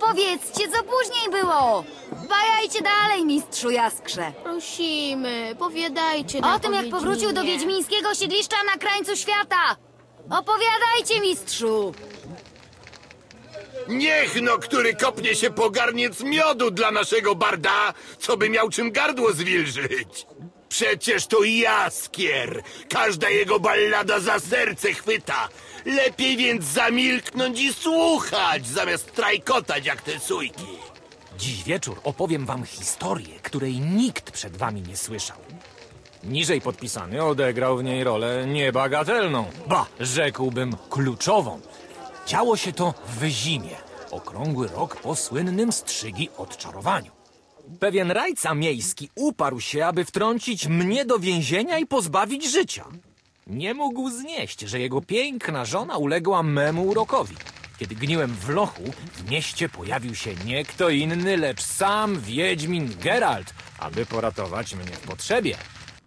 Mówcie, co później było! Bajajcie dalej, mistrzu Jaskrze. Prosimy, powiadajcie O tym, jak powrócił do Wiedźminie. wiedźmińskiego siedliszcza na krańcu świata. Opowiadajcie, mistrzu! Niech no, który kopnie się po garniec miodu dla naszego barda, co by miał czym gardło zwilżyć. Przecież to jaskier. Każda jego ballada za serce chwyta. Lepiej więc zamilknąć i słuchać, zamiast trajkotać jak te sujki. Dziś wieczór opowiem wam historię, której nikt przed wami nie słyszał. Niżej podpisany odegrał w niej rolę niebagatelną, ba, rzekłbym kluczową. Działo się to w zimie, okrągły rok po słynnym strzygi odczarowaniu. Pewien rajca miejski uparł się, aby wtrącić mnie do więzienia i pozbawić życia. Nie mógł znieść, że jego piękna żona uległa memu urokowi. Kiedy gniłem w lochu, w mieście pojawił się nie kto inny, lecz sam Wiedźmin Geralt, aby poratować mnie w potrzebie.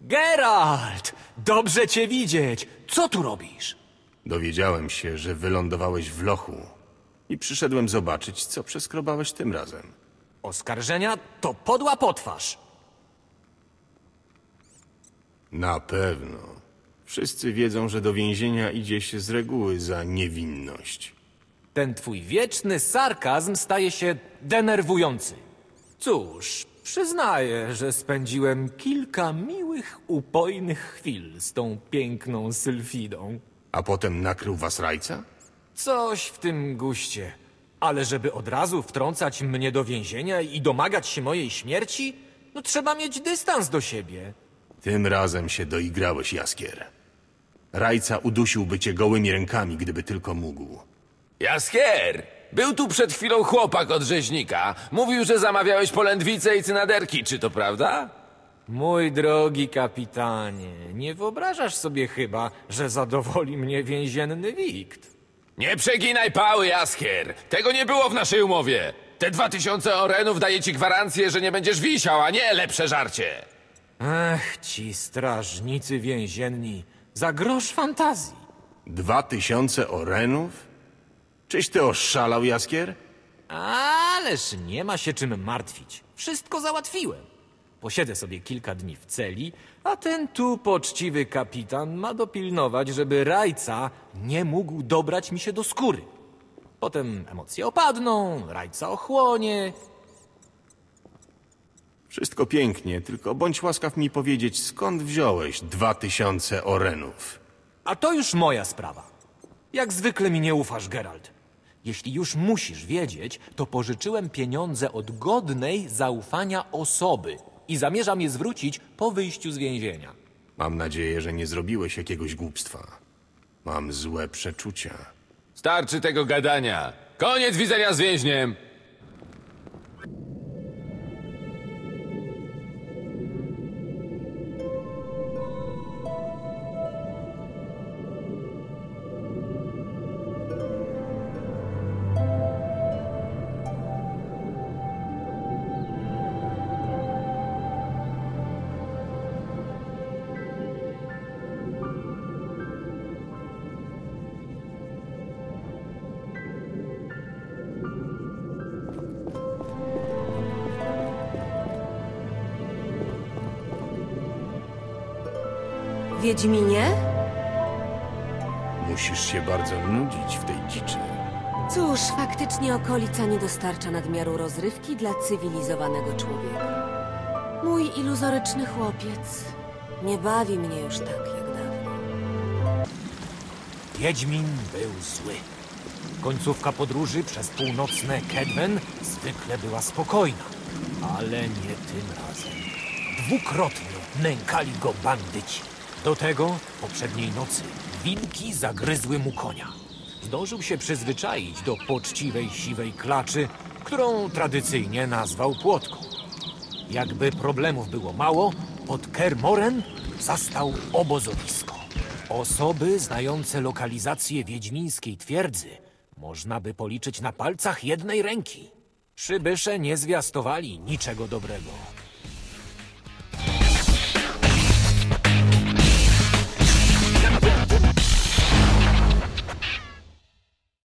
Geralt! Dobrze cię widzieć! Co tu robisz? Dowiedziałem się, że wylądowałeś w lochu i przyszedłem zobaczyć, co przeskrobałeś tym razem. Oskarżenia to podła potwarz. Na pewno. Wszyscy wiedzą, że do więzienia idzie się z reguły za niewinność. Ten twój wieczny sarkazm staje się denerwujący. Cóż, przyznaję, że spędziłem kilka miłych, upojnych chwil z tą piękną sylfidą. A potem nakrył was rajca? Coś w tym guście. Ale żeby od razu wtrącać mnie do więzienia i domagać się mojej śmierci, no trzeba mieć dystans do siebie. Tym razem się doigrałeś, Jaskier. Rajca udusiłby cię gołymi rękami, gdyby tylko mógł. Jaskier! Był tu przed chwilą chłopak od rzeźnika. Mówił, że zamawiałeś polędwice i cynaderki, czy to prawda? Mój drogi kapitanie, nie wyobrażasz sobie chyba, że zadowoli mnie więzienny wikt. Nie przeginaj pały, Jaskier! Tego nie było w naszej umowie! Te dwa tysiące orenów daje ci gwarancję, że nie będziesz wisiał, a nie lepsze żarcie! Ech, ci strażnicy więzienni, za grosz fantazji. Dwa tysiące orenów? Czyś ty oszalał, Jaskier? Ależ nie ma się czym martwić. Wszystko załatwiłem. Posiedzę sobie kilka dni w celi, a ten tu poczciwy kapitan ma dopilnować, żeby rajca nie mógł dobrać mi się do skóry. Potem emocje opadną, rajca ochłonie. Wszystko pięknie, tylko bądź łaskaw mi powiedzieć, skąd wziąłeś dwa tysiące orenów? A to już moja sprawa. Jak zwykle mi nie ufasz, Geralt. Jeśli już musisz wiedzieć, to pożyczyłem pieniądze od godnej zaufania osoby i zamierzam je zwrócić po wyjściu z więzienia. Mam nadzieję, że nie zrobiłeś jakiegoś głupstwa. Mam złe przeczucia. Starczy tego gadania! Koniec widzenia z więźniem! Wiedźminie? Musisz się bardzo nudzić w tej dziczy. Cóż, faktycznie okolica nie dostarcza nadmiaru rozrywki dla cywilizowanego człowieka. Mój iluzoryczny chłopiec nie bawi mnie już tak jak dawno. Wiedźmin był zły. Końcówka podróży przez północne Kedwen zwykle była spokojna, ale nie tym razem. Dwukrotnie nękali go bandyci. Do tego poprzedniej nocy wilki zagryzły mu konia. Zdążył się przyzwyczaić do poczciwej siwej klaczy, którą tradycyjnie nazwał płotką. Jakby problemów było mało, pod Kermoren zastał obozowisko. Osoby znające lokalizację wiedźmińskiej twierdzy można by policzyć na palcach jednej ręki. Przybysze nie zwiastowali niczego dobrego.